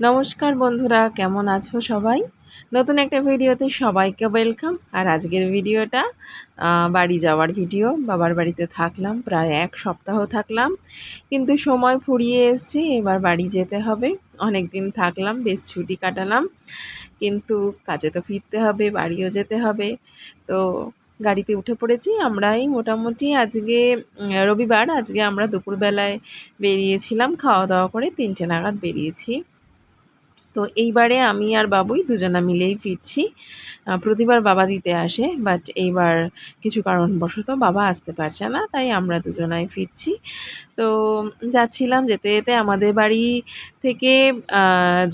নমস্কার বন্ধুরা, কেমন আছো সবাই? নতুন একটা ভিডিওতে সবাইকে ওয়েলকাম। আর আজকের ভিডিওটা বাড়ি যাওয়ার ভিডিও। বাবার বাড়িতে থাকলাম, প্রায় এক সপ্তাহ থাকলাম। কিন্তু সময় ফুরিয়ে এসেছি, এবার বাড়ি যেতে হবে। অনেক দিন থাকলাম, বেশ ছুটি কাটালাম। কিন্তু কাজে তো ফিরতে হবে, বাড়িও যেতে হবে। তো গাড়িতে উঠে পড়েছি। আমরাই মোটামুটি আজকে রবিবার, আজকে আমরা দুপুরবেলায় বেরিয়েছিলাম। খাওয়া দাওয়া করে তিনটে নাগাদ বেরিয়েছি। তো এইবারে আমি আর বাবুই দুজনা মিলেই ফিরছি। প্রতিবার বাবা দিতে আসে বাট এইবার কিছু কারণবশত বাবা আসতে পারছে না, তাই আমরা দুজনাই ফিরছি। তো যাচ্ছিলাম যেতে যেতে আমাদের বাড়ি থেকে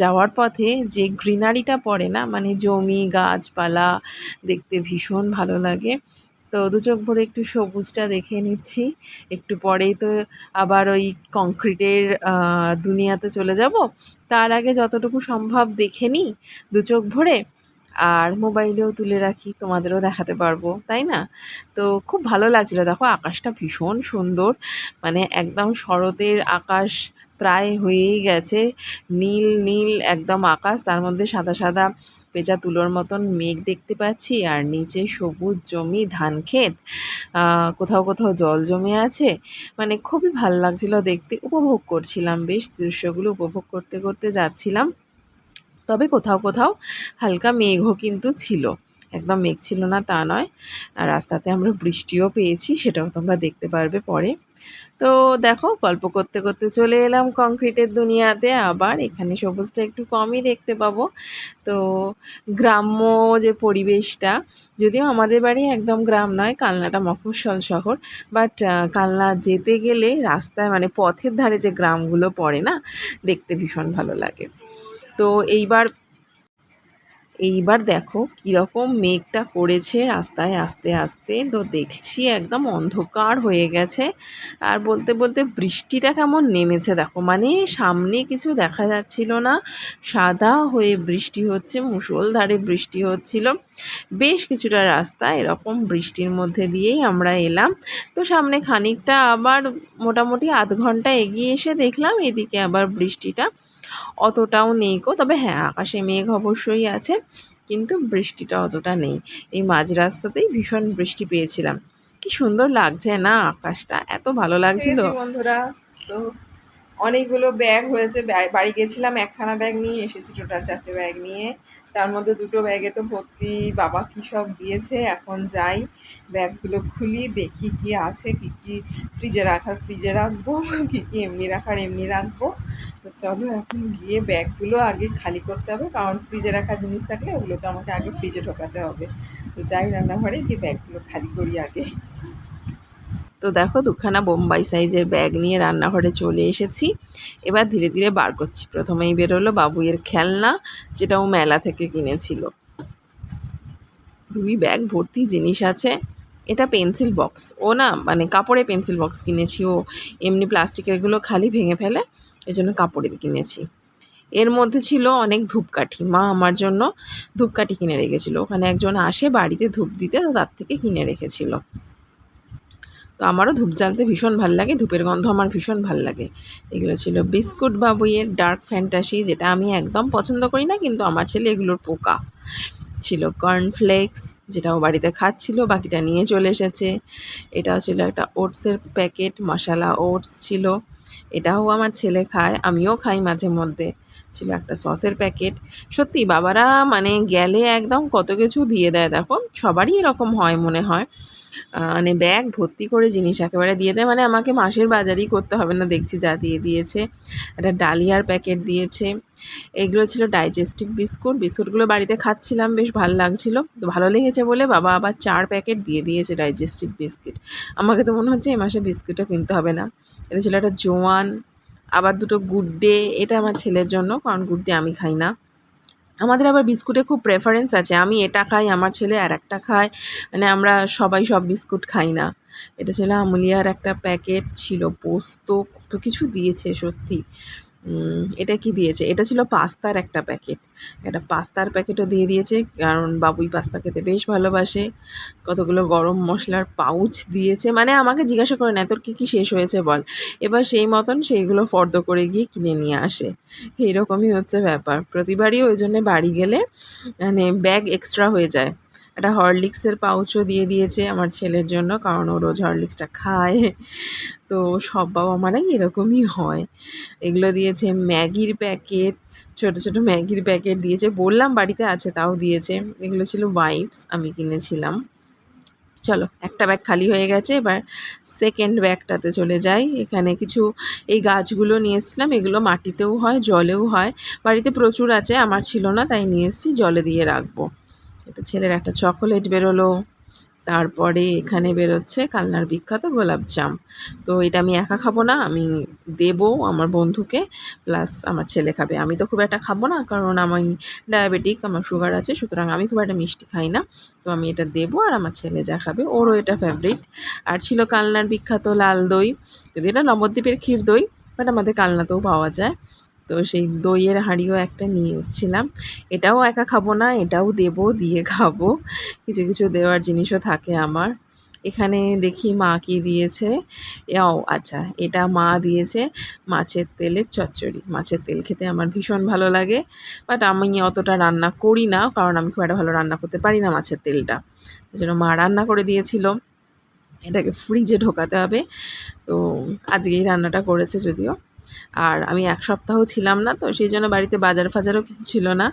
যাওয়ার পথে যে গ্রিনারিটা পড়ে না মানে জমি, গাছপালা দেখতে ভীষণ ভালো লাগে। তো দু চোখ ভরে একটু সবুজটা দেখে নিচ্ছি। একটু পরেই তো আবার ওই কংক্রিটের দুনিয়াতে চলে যাব। তার আগে যতটুকু সম্ভব দেখে নিই দু চোখ ভরে। আর মোবাইলেও তুলে রাখি, তোমাদেরও দেখাতে পারব, তাই না? তো খুব ভালো লাগছিল। দেখো, আকাশটা ভীষণ সুন্দর মানে একদম শরতের আকাশ প্রায় হয়েই গেছে, নীল নীল একদম আকাশ, তার মধ্যে সাদা সাদা পেঁচা তুলোর মতন মেঘ দেখতে পাচ্ছি, আর নিচে সবুজ জমি, ধান ক্ষেত কোথাও কোথাও জল জমে আছে মানে খুবই ভালো লাগছিল দেখতে, উপভোগ করছিলাম বেশ, দৃশ্যগুলো উপভোগ করতে করতে যাচ্ছিলাম। তবে কোথাও কোথাও হালকা মেঘও কিন্তু ছিল। একদম মেঘ ছিল না তা নয়। আর রাস্তাতে আমরা বৃষ্টিও পেয়েছি, সেটাও তোমরা দেখতে পারবে পরে। তো দেখো, গল্প করতে করতে চলে এলাম কংক্রিটের দুনিয়াতে। আবার এখানে সবুজটা একটু কমই দেখতে পাবো। তো গ্রাম্য যে পরিবেশটা, যদিও আমাদের বাড়ি একদম গ্রাম নয়, কালনাটা মফস্বল শহর। বাট কালনা যেতে গেলে রাস্তায় মানে পথের ধারে যে গ্রামগুলো পড়ে না, দেখতে ভীষণ ভালো লাগে। তো এইবার এইবার দেখো কীরকম মেঘটা করেছে রাস্তায় আস্তে আস্তে। তো দেখছি একদম অন্ধকার হয়ে গেছে। আর বলতে বলতে বৃষ্টিটা কেমন নেমেছে দেখো। মানে সামনে কিছু দেখা যাচ্ছিল না। সাদা হয়ে বৃষ্টি হচ্ছে, মুষলধারে বৃষ্টি হচ্ছিল। বেশ কিছুটা রাস্তা এরকম বৃষ্টির মধ্যে দিয়েই আমরা এলাম। তো সামনে খানিকটা আবার মোটামুটি আধ ঘণ্টা এগিয়ে এসে দেখলাম, এদিকে আবার বৃষ্টিটা অতটাও নেই গো। তবে হ্যাঁ আকাশে মেঘ অবশ্যই আছে, কিন্তু বৃষ্টিটা অতটা নেই। এই মাঝ রাস্তাতেই ভীষণ বৃষ্টি পেয়েছিলাম। কি সুন্দর লাগছে না আকাশটা, এত ভালো লাগছিল। বন্ধুরা, তো অনেকগুলো ব্যাগ হয়েছে বাড়ি গেছিলাম, একখানা ব্যাগ নিয়ে, এসেছি টোটাল চারটে ব্যাগ নিয়ে। তার মধ্যে দুটো ব্যাগে তো ভর্তি, বাবা কী সব দিয়েছে, এখন যাই, ব্যাগগুলো খুলি, দেখি কি আছে, কি কি ফ্রিজে রাখার, ফ্রিজে রাখব, কি কি এমনি রাখার, এমনি রাখব। তো চলো এখন গিয়ে ব্যাগগুলো আগে খালি করতে হবে, কারণ ফ্রিজে রাখা জিনিস থাকলে ওগুলো তো আমাকে আগে ফ্রিজে ঢোকাতে হবে। তো যাই রান্নাঘরে গিয়ে ব্যাগগুলো খালি করি আগে। তো দেখো দুখানা বোম্বাই সাইজের ব্যাগ নিয়ে রান্নাঘরে চলে এসেছি। এবার ধীরে ধীরে বার করছি। প্রথমেই বেরোলো বাবুয়ের খেলনা, যেটা ও মেলা থেকে কিনেছিল। দুই ব্যাগ ভর্তি জিনিস আছে। এটা পেন্সিল বক্স। ও না মানে কাপড়ে পেন্সিল বক্স কিনেছি। ও এমনি প্লাস্টিকেরগুলো খালি ভেঙে ফেলে এই জন্য কাপড়ের কিনেছি। এর মধ্যে ছিল অনেক ধূপকাঠি। মা আমার জন্য ধূপকাঠি কিনে রেখেছিল। ওখানে একজন আসে বাড়িতে ধূপ দিতে তার থেকে কিনে রেখেছিল। তো আমারও ধূপ জ্বালতে ভীষণ ভালো লাগে, ধূপের গন্ধ আমার ভীষণ ভালো লাগে। এগুলো ছিল বিস্কুট বাবুইয়ের ডার্ক ফ্যান্টাসি, যেটা আমি একদম পছন্দ করি না, কিন্তু আমার ছেলে এগুলোর পোকা। ছিল কর্নফ্লেক্স যেটা ও বাড়িতে খাচ্ছিল, বাকিটা নিয়ে চলে এসেছে। এটাও ছিল একটা ওটসের প্যাকেট মশালা ওটস ছিল। এটাও আমার ছেলে খায়, আমিও খাই মাঝে মধ্যে। ছিল একটা সসের প্যাকেট। সত্যি, বাবারা মানে গেলে একদম কত কিছু দিয়ে দেয় দেখো, সবারই এরকম হয় মনে হয়। মানে ব্যাগ ভর্তি করে জিনিস একেবারে দিয়ে দেয় মানে আমাকে মাসের বাজারই করতে হবে না, দেখছি যা দিয়ে দিয়েছে। একটা ডালিয়ার প্যাকেট দিয়েছে। এগুলো ছিল ডাইজেস্টিভ বিস্কুট, বিস্কুটগুলো বাড়িতে খাচ্ছিলাম, বেশ ভালো লাগছিল। তো ভালো লেগেছে বলে বাবা আবার চার প্যাকেট দিয়ে দিয়েছে ডাইজেস্টিভ বিস্কিট। আমাকে তো মনে হচ্ছে এই মাসে বিস্কুটও কিনতে হবে না। এটা ছিল একটা জোয়ান আবার দুটো গুড ডে, এটা আমার ছেলের জন্য, কারণ গুড ডে আমি খাই না। আমাদের আবার বিস্কুটে খুব প্রেফারেন্স আছে, আমি এটা খাই, আমার ছেলে আর একটা খায় মানে আমরা সবাই সব বিস্কুট খাই না। এটা ছিল আমুলিয়ার একটা প্যাকেট ছিল, পোস্ত, কত কিছু দিয়েছে সত্যি। এটা কি দিয়েছে? এটা ছিল পাস্তার একটা প্যাকেট। একটা পাস্তার প্যাকেটও দিয়ে দিয়েছে, কারণ বাবুই পাস্তা খেতে বেশ ভালোবাসে। কতগুলো গরম মশলার পাউচ দিয়েছে। মানে আমাকে জিজ্ঞাসা করে না, তোর কী কী শেষ হয়েছে বল? এবার সেই মতন সেইগুলো ফর্দ করে গিয়ে কিনে নিয়ে আসে। এইরকমই হচ্ছে ব্যাপার। প্রতিবারই ওই জন্যে বাড়ি গেলে মানে ব্যাগ এক্সট্রা হয়ে যায়। একটা হরলিক্সের পাউচও দিয়ে দিয়েছে আমার ছেলের জন্য, কারণ ও রোজ হরলিক্সটা খায়। তো সব বাবা মারাই এরকমই হয়। এগুলো দিয়েছে ম্যাগির প্যাকেট, ছোট ছোট ম্যাগির প্যাকেট দিয়েছে, বললাম বাড়িতে আছে তাও দিয়েছে। এগুলো ছিল ওয়াইপস আমি কিনেছিলাম। চলো, একটা ব্যাগ খালি হয়ে গেছে, এবার সেকেন্ড ব্যাগটাতে চলে যাই। এখানে কিছু, এই গাছগুলো নিয়ে এসেছিলাম, এগুলো মাটিতেও হয়, জলেও হয়। বাড়িতে প্রচুর আছে, আমার ছিল না, তাই নিয়ে এসেছি, জলে দিয়ে রাখব। এটা ছেলের একটা চকোলেট বেরোলো। তারপরে এখানে বেরোচ্ছে কালনার বিখ্যাত গোলাপজাম তো এটা আমি একা খাব না, আমি দেবো আমার বন্ধুকে, প্লাস আমার ছেলে খাবে। আমি তো খুব একটা খাব না, কারণ আমি ডায়াবেটিক, আমার সুগার আছে, সুতরাং আমি খুব একটা মিষ্টি খাই না। তো আমি এটা দেবো আর আমার ছেলে যা খাবে, ওরও এটা ফেভারিট আর ছিল কালনার বিখ্যাত লাল দই, যদি এটা নবদ্বীপের ক্ষীর দই বাট আমাদের কালনাতেও পাওয়া যায়। তো সেই দইয়ের হাঁড়িও একটা নিয়ে এসেছিলাম। এটাও একা খাব না, এটাও দেবো, দিয়ে খাব। কিছু কিছু দেওয়ার জিনিসও থাকে আমার। এখানে দেখি মা কি দিয়েছে। ও আচ্ছা এটা মা দিয়েছে মাছের তেলের চচ্চড়ি। মাছের তেল খেতে আমার ভীষণ ভালো লাগে, বাট আমি অতটা রান্না করি না, কারণ আমি খুব একটা ভালো রান্না করতে পারি না মাছের তেলটা। এই জন্য মা রান্না করে দিয়েছিল। এটাকে ফ্রিজে ঢোকাতে হবে। তো আজকেই রান্নাটা করেছে যদিও। আর আমি এক সপ্তাহ ছিলাম না, তো সেই জন্য বাড়িতে বাজার ফাজারও কিছু ছিল না।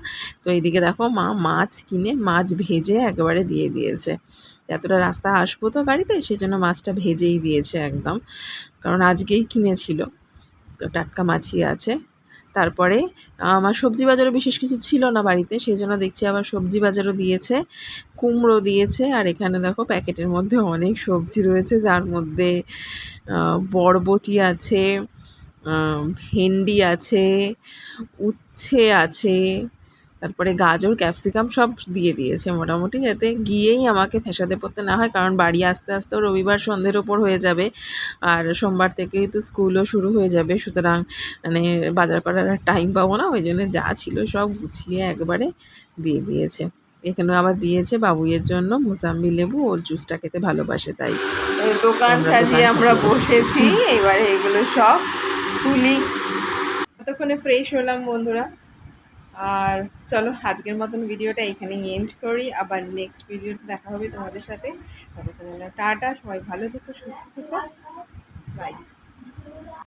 তো এইদিকে দেখো মা মাছ কিনে মাছ ভেজে একেবারে দিয়ে দিয়েছে। এতটা রাস্তা আসব তো গাড়িতে, সেই জন্য মাছটা ভেজেই দিয়েছে একদম, কারণ আজকেই কিনেছিল। তো টাটকা মাছই আছে। তারপরে আমার সবজি বাজারও বিশেষ কিছু ছিল না বাড়িতে, সেই জন্য দেখছি আবার সবজি বাজারও দিয়েছে, কুমড়ো দিয়েছে, আর এখানে দেখো প্যাকেটের মধ্যে অনেক সবজি রয়েছে, যার মধ্যে বরবটি আছে ভেন্ডি আছে উচ্ছে আছে তারপরে গাজর ক্যাপসিকাম সব দিয়ে দিয়েছে মোটামুটি যাতে গিয়েই আমাকে ফেসাতে পড়তে না হয় কারণ বাড়ি আসতে আসতেও রবিবার সন্ধ্যের ওপর হয়ে যাবে আর সোমবার থেকেই তো স্কুলও শুরু হয়ে যাবে সুতরাং মানে বাজার করার আর টাইম পাবো না ওই জন্য যা ছিল সব গুছিয়ে একবারে দিয়ে দিয়েছে। এখানে আবার দিয়েছে বাবুইয়ের জন্য মুসাম্বি লেবু ওর জুসটা খেতে ভালোবাসে তাই। দোকান সাজিয়ে আমরা বসেছি এবারে এগুলো সব তুলি। এতক্ষণে ফ্রেশ হলাম বন্ধুরা। আর চলো, আজকের মতন ভিডিওটা এখানেই এন্ড করি। আবার নেক্সট ভিডিওতে দেখা হবে তোমাদের সাথে। ততক্ষণ টাটা, সবাই ভালো থেকো, সুস্থ থেকো। বাই